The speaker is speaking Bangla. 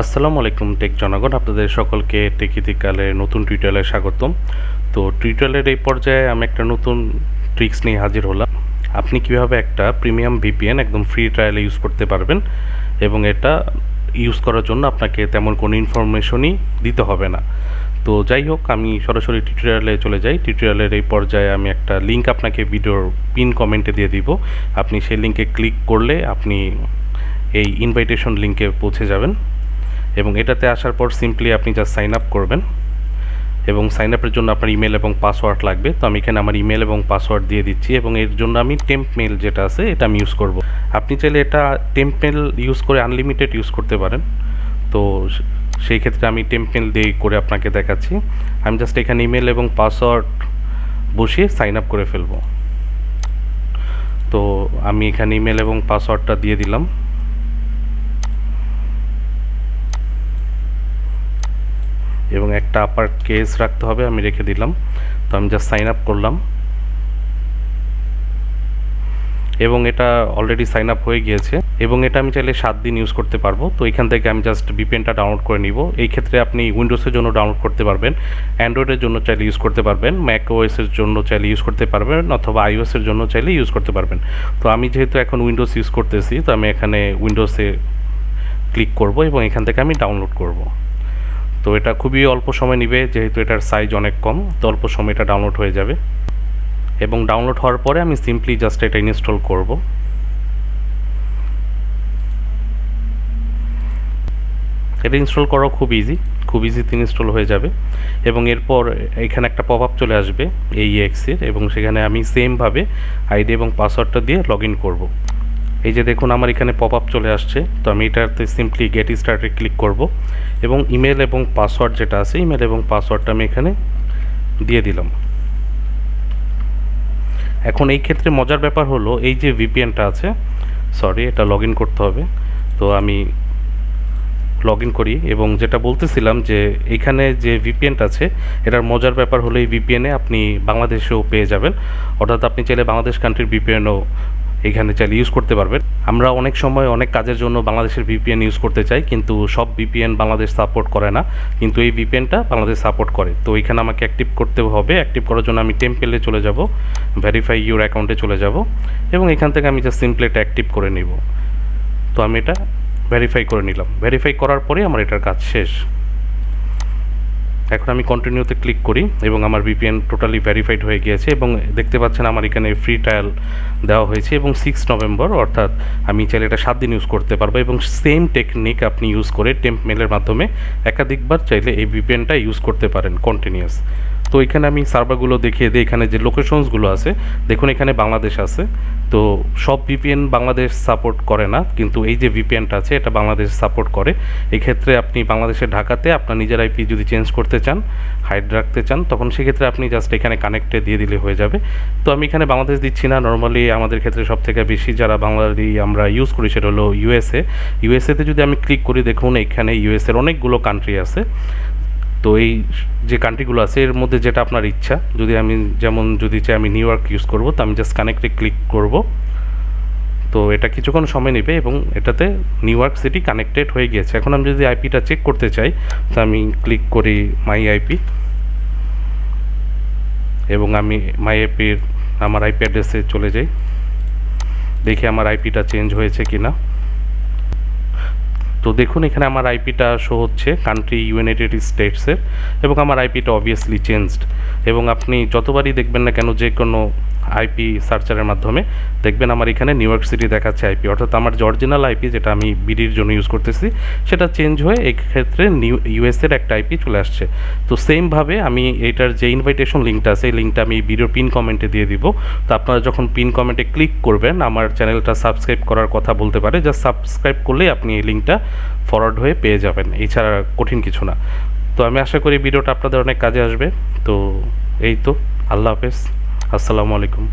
আসসালামু আলাইকুম, টেক জনগণ। আপনাদের সকলকে টেকিতিকালের নতুন টিউটোরিয়ালে স্বাগতম। তো টিউটোরিয়ালের এই পর্যায়ে আমি একটা নতুন ট্রিক্স নিয়ে হাজির হলাম। আপনি কীভাবে একটা প্রিমিয়াম ভিপিএন একদম ফ্রি ট্রায়ালে ইউজ করতে পারবেন এবং এটা ইউজ করার জন্য আপনাকে তেমন কোনো ইনফরমেশনই দিতে হবে না। তো যাই হোক, আমি সরাসরি টিউটোরিয়ালে চলে যাই। টিউটোরিয়ালের এই পর্যায়ে আমি একটা লিঙ্ক আপনাকে ভিডিওর পিন কমেন্টে দিয়ে দিব। আপনি সেই লিঙ্কে ক্লিক করলে আপনি এই ইনভাইটেশন লিঙ্কে পৌঁছে যাবেন। এবং এটাতে আসার পর সিম্পলি আপনি জাস্ট সাইন আপ করবেন এবং সাইন আপের জন্য আপনার ইমেল এবং পাসওয়ার্ড লাগবে। তো আমি এখানে আমার ইমেল এবং পাসওয়ার্ড দিয়ে দিচ্ছি এবং এর জন্য আমি টেম্প মেল যেটা আছে, এটা আমি ইউজ করব। আপনি চাইলে এটা টেম্প মেল ইউজ করে আনলিমিটেড ইউজ করতে পারেন। তো সেই ক্ষেত্রে আমি টেম্প মেল দিয়ে করে আপনাকে দেখাচ্ছি। আমি জাস্ট এখানে ইমেল এবং পাসওয়ার্ড বসিয়ে সাইন আপ করে ফেলব। তো আমি এখানে ইমেল এবং পাসওয়ার্ডটা দিয়ে দিলাম। এবং একটা আপার কেস রাখতে হবে, আমি রেখে দিলাম। তো আমি জাস্ট সাইন আপ করলাম। এবং এটা অলরেডি সাইন আপ হয়ে গিয়েছে। এবং এটা আমি চাইলে সাত দিন ইউজ করতে পারব। তো এখান থেকে আমি জাস্ট বিপেনটা ডাউনলোড করে নিব। এই ক্ষেত্রে আপনি উইন্ডোজের জন্য ডাউনলোড করতে পারবেন। অ্যান্ড্রয়েডের জন্য চাইলে ইউজ করতে পারবেন। ম্যাক ওএসের জন্য চাইলে ইউজ করতে পারবেন। অথবা আইওএসের জন্য চাইলে ইউজ করতে পারবেন। তো আমি যেহেতু এখন উইন্ডোজ ইউজ করতেছি, তো আমি এখানে উইন্ডোজে ক্লিক করব এবং এখান থেকে আমি ডাউনলোড করব। তো এটা খুবই অল্প সময় নেবে, যেহেতু এটার সাইজ অনেক কম, তো অল্প সময় এটা ডাউনলোড হয়ে যাবে। এবং ডাউনলোড হওয়ার পরে আমি সিম্পলি জাস্ট এটা ইনস্টল করব। এটা ইনস্টল করা খুব ইজি খুব ইজিতে ইনস্টল হয়ে যাবে। এবং এরপর এখানে একটা পপ আপ চলে আসবে এই এক্সের এবং সেখানে আমি সেমভাবে আইডি এবং পাসওয়ার্ডটা দিয়ে লগ ইন করব। এই যে দেখুন, আমার এখানে পপ আপ চলে আসছে। তো আমি এটাতে সিম্পলি গেট স্টার্টে ক্লিক করব। এবং ইমেল এবং পাসওয়ার্ড যেটা আছে ইমেল এবং পাসওয়ার্ডটা আমি এখানে দিয়ে দিলাম। এখন এই ক্ষেত্রে মজার ব্যাপার হলো, এই যে ভিপিএনটা আছে সরি এটা লগ করতে হবে। তো আমি লগ ইন করি এবং যেটা বলতেছিলাম যে, এখানে যে ভিপিএনটা আছে, এটার মজার ব্যাপার হলো এই ভিপিএনে আপনি বাংলাদেশেও পেয়ে যাবেন। অর্থাৎ আপনি চাইলে বাংলাদেশ কান্ট্রির ভিপিএনও এখানে চাইলে ইউজ করতে পারবেন। আমরা অনেক সময় অনেক কাজের জন্য বাংলাদেশের ভিপিএন ইউজ করতে চাই, কিন্তু সব ভিপিএন বাংলাদেশ সাপোর্ট করে না। কিন্তু এই ভিপিএনটা বাংলাদেশ সাপোর্ট করে। তো এখানে আমাকে অ্যাক্টিভ করতে হবে। অ্যাক্টিভ করার জন্য আমি টেম্পেলে চলে যাব ভেরিফাই ইউর অ্যাকাউন্টে চলে যাব, এবং এখান থেকে আমি জাস্ট সিম্পলি এটা অ্যাক্টিভ করে নিব। তো আমি এটা ভেরিফাই করে নিলাম। ভেরিফাই করার পরে আমার এটার কাজ শেষ। এখন আমি কন্টিনিউতে ক্লিক করি এবং আমার বিপিএন টোটালি ভ্যারিফাইড হয়ে গিয়েছে এবং দেখতে পাচ্ছেন আমার এখানে ফ্রি ট্রায়াল দেওয়া হয়েছে এবং সিক্স নভেম্বর অর্থাৎ আমি চাইলে এটা সাত দিন ইউজ করতে পারব এবং সেম টেকনিক আপনি ইউজ করে টেম্প মেলের মাধ্যমে একাধিকবার চাইলে এই ভিপিএনটা ইউজ করতে পারেন কন্টিনিউয়াস তো এখানে আমি সার্ভারগুলো দেখিয়ে দিই। এখানে যে লোকেশনসগুলো আছে, দেখুন এখানে বাংলাদেশ আছে। তো সব ভিপিএন বাংলাদেশ সাপোর্ট করে না, কিন্তু এই যে ভিপিএনটা আছে, এটা বাংলাদেশ সাপোর্ট করে। এই ক্ষেত্রে আপনি বাংলাদেশের ঢাকাতে আপনার নিজের আইপি যদি চেঞ্জ করতে চান হাইড রাখতে চান, তখন সেক্ষেত্রে আপনি জাস্ট এখানে কানেক্টে দিয়ে দিলে হয়ে যাবে। তো আমি এখানে বাংলাদেশ দিচ্ছি না। নর্মালি আমাদের ক্ষেত্রে সব থেকে বেশি যারা বাংলাদেশি আমরা ইউজ করি সেটা হলো ইউএসএ ইউএসএতে যদি আমি ক্লিক করি, দেখুন এখানে ইউএসএর অনেকগুলো কান্ট্রি আছে। তো এই যে কান্ট্রিগুলো আছে, এর মধ্যে যেটা আপনার ইচ্ছা, যদি আমি যেমন যদি চাই আমি নিউ ইয়র্ক ইউজ করব, তো আমি জাস্ট কানেক্টে ক্লিক করব। তো এটা কিছুক্ষণ সময় নেবে এবং এটাতে নিউ ইয়র্ক সিটি কানেক্টেড হয়ে গিয়েছে। এখন আমি যদি আইপিটা চেক করতে চাই, তো আমি ক্লিক করি মাই আইপি এবং আমি মাই আইপির আমার আইপি অ্যাড্রেসে চলে যাই। দেখি আমার আইপিটা চেঞ্জ হয়েছে কি না তো দেখুন, এখানে আমার আইপিটা শো হচ্ছে কান্ট্রি ইউনাইটেড স্টেটসের এবং আমার আইপিটা অবভিয়াসলি চেঞ্জড এবং আপনি যতবারই দেখবেন না কেন, যে কোনো আইপি সার্চারের মাধ্যমে। দেখবেন আমার এখানে নিউ ইয়র্ক সিটি দেখাচ্ছে আইপি অর্থাৎ আমার যে অরিজিনাল আইপি যেটা আমি বিডির জন্য ইউজ করতেছি, সেটা চেঞ্জ হয়ে এক্ষেত্রে নিউ ইউএসের একটা আইপি চলে আসছে। তো সেমভাবে আমি এটার যে ইনভাইটেশন লিঙ্কটা আছে এই লিঙ্কটা আমি ভিডিওর পিন কমেন্টে দিয়ে দিব। তো আপনারা যখন পিন কমেন্টে ক্লিক করবেন, আমার চ্যানেলটা সাবস্ক্রাইব করার কথা বলতে পারে জাস্ট সাবস্ক্রাইব করলেই আপনি এই লিঙ্কটা ফরওয়ার্ড হয়ে পেয়ে যাবেন। এছাড়া কঠিন কিছু না। তো আমি আশা করি ভিডিওটা আপনাদের অনেক কাজে আসবে। তো এই তো, আল্লাহ হাফেজ। আসসালামু আলাইকুম।